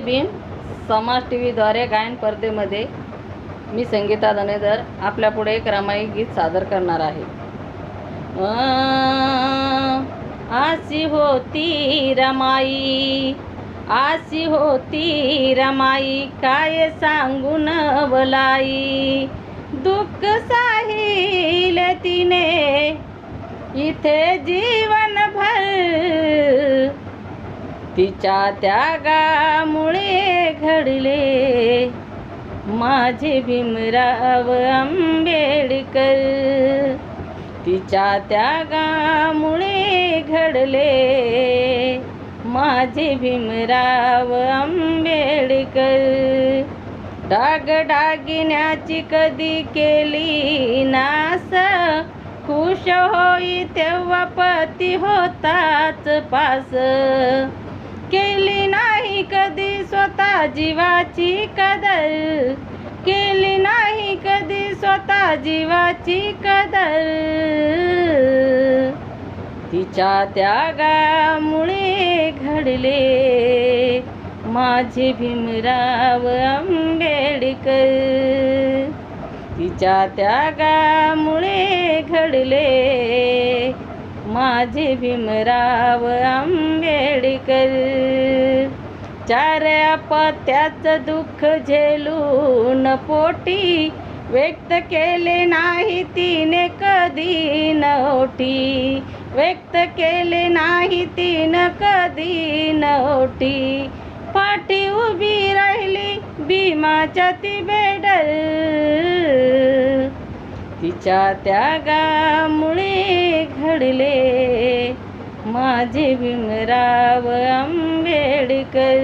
भीम समाज टी व्हीद्वारे गायन स्पर्धेमध्ये मी संगीता धनेदर आपल्यापुढे एक रामायण गीत सादर करणार आहे. आशी होती रमाई आशी होती रमाई काय सांगून बलाई? दुःख साहिल तिने इथे जीवनभर तिच्या त्यागामुळे घडले. माझे भीमराव आंबेडकर तिच्या त्यागामुळे घडले. माझे भीमराव आंबेडकर डाग डागिन्याची कधी केली नास. खुश होई तेव्हा पती होताच पास. केली नाही कधी स्वतः जीवाची कदर. केली नाही कधी स्वतः जीवाची कदर. तिच्या त्यागामुळे घडले माझे भीमराव आंबेडकर. तिच्या त्यागामुळे घडले माझे भीमराव आंबेडकर. चार पत्याचं दुःख झेलून पोटी व्यक्त केले नाही तिने कधी नवटी व्यक्त केले नाही तिनं कधी नवटी पाठी उभी राहिली भीमाच्या ती बेडल. तिच्या त्यागा घडले माझे भीमराव आंबेडकर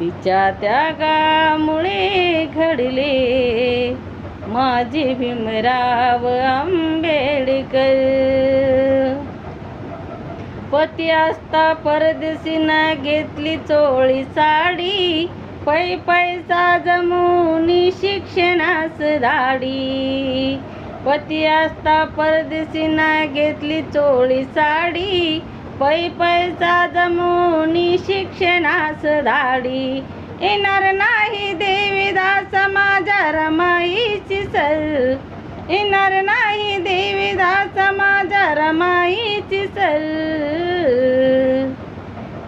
तिच्या त्यागामुळे घडले. माझे भीमराव आंबेडकर पती असता परदेशीनं घेतली चोळी साडी. पै पैसा जमुनी शिक्षणास धाडी. पती असता परदेशीनं घेतली चोळी साडी. पै पैसा जमुनी शिक्षणास धाडी. येणार नाही देवीदास माझ्या रमाईची सर. येणार नाही देवीदास माझ्या रमाईची सर.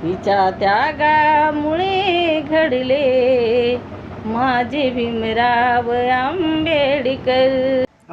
तिच्या त्यागामुळे घडले माझे भीमराव आंबेडकर.